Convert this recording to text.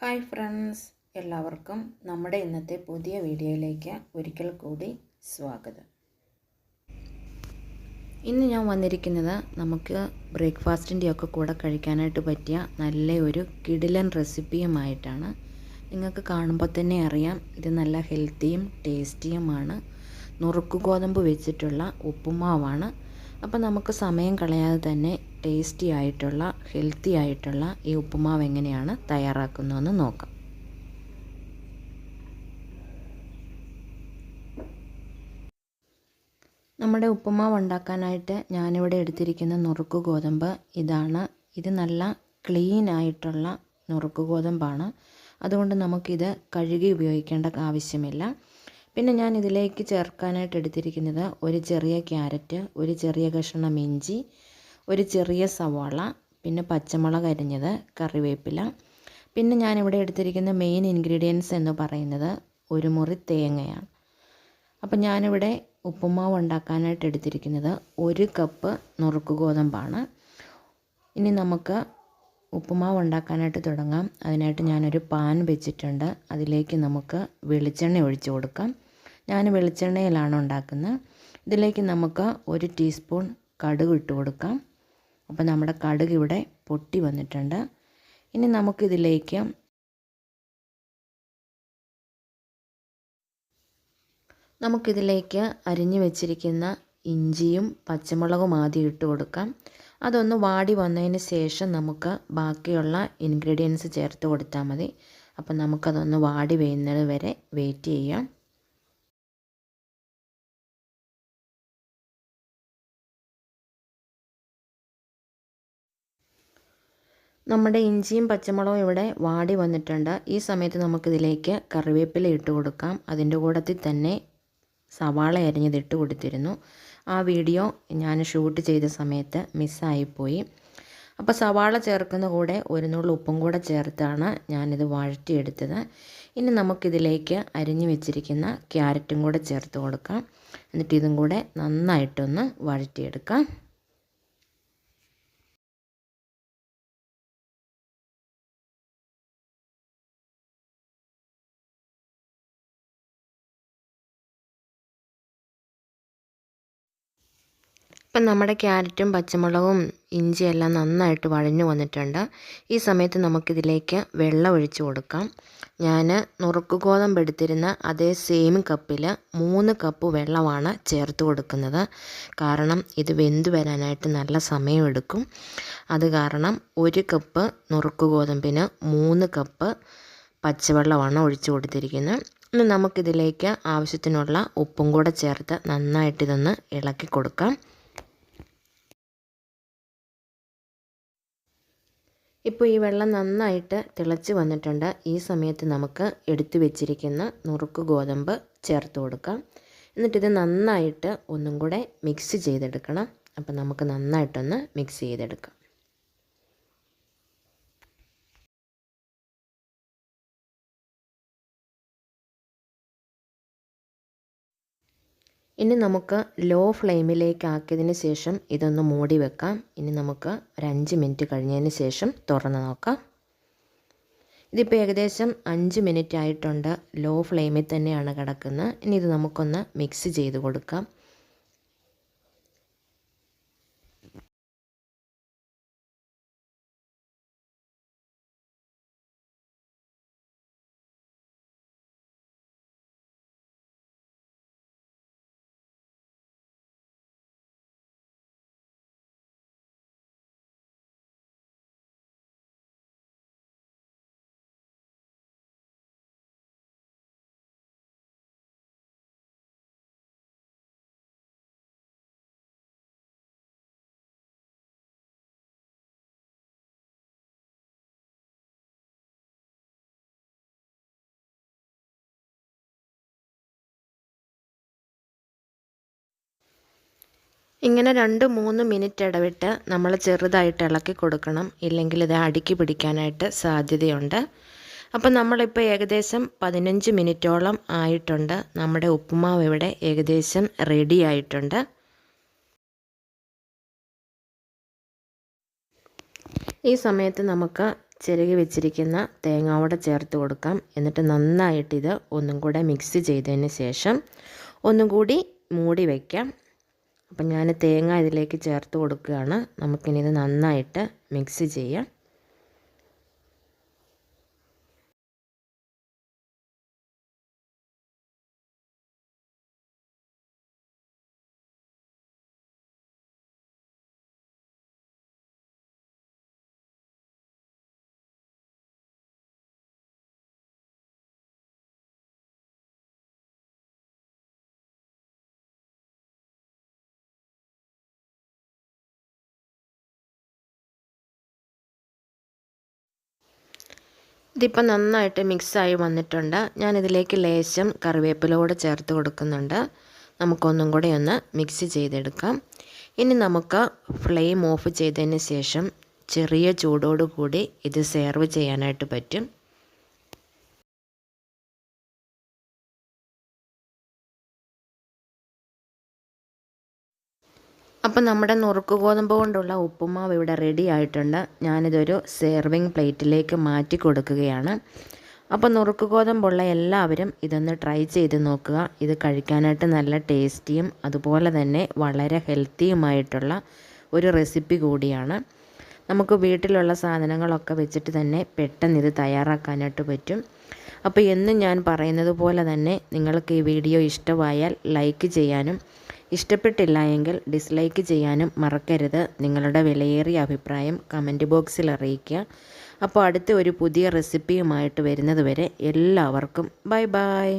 Hi friends എല്ലാവർക്കും നമ്മുടെ ഇന്നത്തെ പുതിയ വീഡിയോയിലേക്ക് ഒരിക്കൽ കൂടി സ്വാഗതം. ഇന്ന് ഞാൻ വന്നിരിക്കുന്നത് നമുക്ക് ബ്രേക്ക്ഫാസ്റ്റിന്റെ ഒക്കെ കൂടെ കഴിക്കാനായിട്ട് പറ്റിയ നല്ല ഒരു കിടിലൻ റെസിപ്പിയുമായിട്ടാണ്. നിങ്ങൾക്ക് കാണുമ്പോൾ തന്നെ അറിയാം ഇത് നല്ല ഹെൽത്തിയും ടേസ്റ്റിയുമാണ്. നുറുക്ക് ഗോതമ്പ് വെച്ചിട്ടുള്ള ഉപ്പുമാവാണ്. അപ്പോൾ നമുക്ക് സമയം കളയാതെ തന്നെ ടേസ്റ്റി ആയിട്ടുള്ള ഹെൽത്തി ആയിട്ടുള്ള ഈ ഉപ്പുമാവ് എങ്ങനെയാണ് തയ്യാറാക്കുന്നതെന്ന് നോക്കാം. നമ്മുടെ ഉപ്പുമാവ് ഉണ്ടാക്കാനായിട്ട് ഞാനിവിടെ എടുത്തിരിക്കുന്ന നുറുക്ക് ഗോതമ്പ് ഇതാണ്. ഇത് നല്ല ക്ലീൻ ആയിട്ടുള്ള നുറുക്ക് ഗോതമ്പാണ്. അതുകൊണ്ട് നമുക്കിത് കഴുകി ഉപയോഗിക്കേണ്ട ആവശ്യമില്ല. പിന്നെ ഞാൻ ഇതിലേക്ക് ചേർക്കാനായിട്ട് എടുത്തിരിക്കുന്നത് ഒരു ചെറിയ ക്യാരറ്റ് ഒരു ചെറിയ കഷ്ണം ഇഞ്ചി ഒരു ചെറിയ സവാള പിന്നെ പച്ചമുളക് അരിഞ്ഞത് കറിവേപ്പില. പിന്നെ ഞാനിവിടെ എടുത്തിരിക്കുന്ന മെയിൻ ഇൻഗ്രീഡിയൻസ് എന്ന് പറയുന്നത് ഒരു മുറി തേങ്ങയാണ്. അപ്പം ഞാനിവിടെ ഉപ്പുമാവ് ഉണ്ടാക്കാനായിട്ട് എടുത്തിരിക്കുന്നത് ഒരു കപ്പ് നുറുക്ക് ഗോതമ്പാണ്. ഇനി നമുക്ക് ഉപ്പുമാവ് ഉണ്ടാക്കാനായിട്ട് തുടങ്ങാം. അതിനായിട്ട് ഞാനൊരു പാൻ വെച്ചിട്ടുണ്ട്. അതിലേക്ക് നമുക്ക് വെളിച്ചെണ്ണ ഒഴിച്ച് കൊടുക്കാം. ഞാൻ വെളിച്ചെണ്ണയിലാണ് ഉണ്ടാക്കുന്നത്. ഇതിലേക്ക് നമുക്ക് ഒരു ടീസ്പൂൺ കടുക് ഇട്ട് കൊടുക്കാം. അപ്പോൾ നമ്മുടെ കടുക് ഇവിടെ പൊട്ടി വന്നിട്ടുണ്ട്. ഇനി നമുക്കിതിലേക്ക് നമുക്കിതിലേക്ക് അരിഞ്ഞു വെച്ചിരിക്കുന്ന ഇഞ്ചിയും പച്ചമുളകും ആദ്യം ഇട്ട് കൊടുക്കാം. അതൊന്ന് വാടി വന്നതിന് ശേഷം നമുക്ക് ബാക്കിയുള്ള ഇൻഗ്രീഡിയൻസ് ചേർത്ത് കൊടുത്താൽ മതി. അപ്പം നമുക്കതൊന്ന് വാടി വരുന്നത് വരെ വെയിറ്റ് ചെയ്യാം. നമ്മുടെ ഇഞ്ചിയും പച്ചമുളകും ഇവിടെ വാടി വന്നിട്ടുണ്ട്. ഈ സമയത്ത് നമുക്കിതിലേക്ക് കറിവേപ്പില ഇട്ട് കൊടുക്കാം. അതിന്റെ കൂടത്തിൽ തന്നെ സവാള അരിഞ്ഞത് ഇട്ട് കൊടുത്തിരുന്നു. ആ വീഡിയോ ഞാൻ ഷൂട്ട് ചെയ്ത സമയത്ത് മിസ്സായിപ്പോയി. അപ്പോൾ സവാള ചേർക്കുന്ന കൂടെ ഒരു നുള്ളു ഉപ്പും കൂടെ ചേർത്താണ് ഞാനിത് വഴറ്റിയെടുത്തത്. ഇനി നമുക്കിതിലേക്ക് അരിഞ്ഞു വെച്ചിരിക്കുന്ന ക്യാരറ്റും കൂടെ ചേർത്ത് കൊടുക്കാം. എന്നിട്ട് ഇതും കൂടെ നന്നായിട്ടൊന്ന് വഴറ്റിയെടുക്കാം. ഇപ്പം നമ്മുടെ ക്യാരറ്റും പച്ചമുളകും ഇഞ്ചിയെല്ലാം നന്നായിട്ട് വഴഞ്ഞു വന്നിട്ടുണ്ട്. ഈ സമയത്ത് നമുക്കിതിലേക്ക് വെള്ളം ഒഴിച്ചു കൊടുക്കാം. ഞാൻ നുറുക്ക് ഗോതമ്പ് എടുത്തിരുന്ന അതേ സെയിം കപ്പിൽ മൂന്ന് കപ്പ് വെള്ളമാണ് ചേർത്ത് കൊടുക്കുന്നത്. കാരണം ഇത് വെന്ത് വരാനായിട്ട് നല്ല സമയമെടുക്കും. അത് കാരണം ഒരു കപ്പ് നുറുക്ക് ഗോതമ്പിന് മൂന്ന് കപ്പ് പച്ചവെള്ളമാണ് ഒഴിച്ചു കൊടുത്തിരിക്കുന്നത് ഇനി നമുക്കിതിലേക്ക് ആവശ്യത്തിനുള്ള ഉപ്പും കൂടെ ചേർത്ത് നന്നായിട്ടിതൊന്ന് ഇളക്കി കൊടുക്കാം. ഇപ്പോൾ ഈ വെള്ളം നന്നായിട്ട് തിളച്ച് വന്നിട്ടുണ്ട്. ഈ സമയത്ത് നമുക്ക് എടുത്തു വെച്ചിരിക്കുന്ന നുറുക്ക് ഗോതമ്പ് ചേർത്ത് കൊടുക്കാം. എന്നിട്ടിത് നന്നായിട്ട് ഒന്നും കൂടെ മിക്സ് ചെയ്തെടുക്കണം. അപ്പം നമുക്ക് നന്നായിട്ടൊന്ന് മിക്സ് ചെയ്തെടുക്കാം. ഇനി നമുക്ക് ലോ ഫ്ലെയിമിലേക്ക് ആക്കിയതിന് ശേഷം ഇതൊന്ന് മൂടി വെക്കാം. ഇനി നമുക്ക് ഒരു മിനിറ്റ് കഴിഞ്ഞതിന് ശേഷം തുറന്ന് നോക്കാം. ഇതിപ്പോൾ ഏകദേശം അഞ്ച് മിനിറ്റ് ആയിട്ടുണ്ട്. ലോ ഫ്ലെയിമിൽ തന്നെയാണ് കിടക്കുന്നത്. ഇനി ഇത് നമുക്കൊന്ന് മിക്സ് ചെയ്ത് കൊടുക്കാം. ഇങ്ങനെ രണ്ട് മൂന്ന് മിനിറ്റ് ഇടവിട്ട് നമ്മൾ ചെറുതായിട്ട് ഇളക്കി കൊടുക്കണം. ഇല്ലെങ്കിൽ ഇത് അടുക്കി പിടിക്കാനായിട്ട് സാധ്യതയുണ്ട്. അപ്പം നമ്മളിപ്പോൾ ഏകദേശം പതിനഞ്ച് മിനിറ്റോളം ആയിട്ടുണ്ട്. നമ്മുടെ ഉപ്പുമാവ് ഇവിടെ ഏകദേശം റെഡി ആയിട്ടുണ്ട്. ഈ സമയത്ത് നമുക്ക് ചിരകി വെച്ചിരിക്കുന്ന തേങ്ങാവട ചേർത്ത് കൊടുക്കാം. എന്നിട്ട് നന്നായിട്ട് ഇത് ഒന്നും കൂടെ മിക്സ് ചെയ്തതിന് ശേഷം ഒന്നും കൂടി മൂടി വയ്ക്കാം അപ്പം ഞാൻ തേങ്ങ ഇതിലേക്ക് ചേർത്ത് കൊടുക്കുകയാണ്. നമുക്കിനി ഇത് നന്നായിട്ട് മിക്സ് ചെയ്യാം. ഇതിപ്പോൾ നന്നായിട്ട് മിക്സായി വന്നിട്ടുണ്ട്. ഞാനിതിലേക്ക് ലേശം കറിവേപ്പില കറിവേപ്പിലൂടെ ചേർത്ത് കൊടുക്കുന്നുണ്ട്. നമുക്കൊന്നും കൂടെ ഒന്ന് മിക്സ് ചെയ്തെടുക്കാം. ഇനി നമുക്ക് ഫ്ലെയിം ഓഫ് ചെയ്തതിന് ശേഷം ചെറിയ ചൂടോടുകൂടി ഇത് സെർവ് ചെയ്യാനായിട്ട് പറ്റും. അപ്പം നമ്മുടെ നുറുക്ക് ഗോതമ്പ് കൊണ്ടുള്ള ഉപ്പുമാവ് ഇവിടെ റെഡി ആയിട്ടുണ്ട്. ഞാനിതൊരു സെർവിങ് പ്ലേറ്റിലേക്ക് മാറ്റി കൊടുക്കുകയാണ്. അപ്പോൾ നുറുക്ക് ഗോതമ്പുള്ള എല്ലാവരും ഇതൊന്ന് ട്രൈ ചെയ്ത് നോക്കുക. ഇത് കഴിക്കാനായിട്ട് നല്ല ടേസ്റ്റിയും അതുപോലെ തന്നെ വളരെ ഹെൽത്തിയുമായിട്ടുള്ള ഒരു റെസിപ്പി കൂടിയാണ്. നമുക്ക് വീട്ടിലുള്ള സാധനങ്ങളൊക്കെ വെച്ചിട്ട് തന്നെ പെട്ടെന്ന് ഇത് തയ്യാറാക്കാനായിട്ട് പറ്റും. അപ്പോൾ എന്നും ഞാൻ പറയുന്നത് പോലെ തന്നെ നിങ്ങൾക്ക് ഈ വീഡിയോ ഇഷ്ടമായാൽ ലൈക്ക് ചെയ്യാനും ഇഷ്ടപ്പെട്ടില്ല എങ്കിൽ ഡിസ്ലൈക്ക് ചെയ്യാനും മറക്കരുത്. നിങ്ങളുടെ വിലയേറിയ അഭിപ്രായം കമന്റ് ബോക്സിൽ അറിയിക്കുക. അപ്പോൾ അടുത്ത ഒരു പുതിയ റെസിപ്പിയുമായിട്ട് വരുന്നത് വരെ എല്ലാവർക്കും ബൈ ബൈ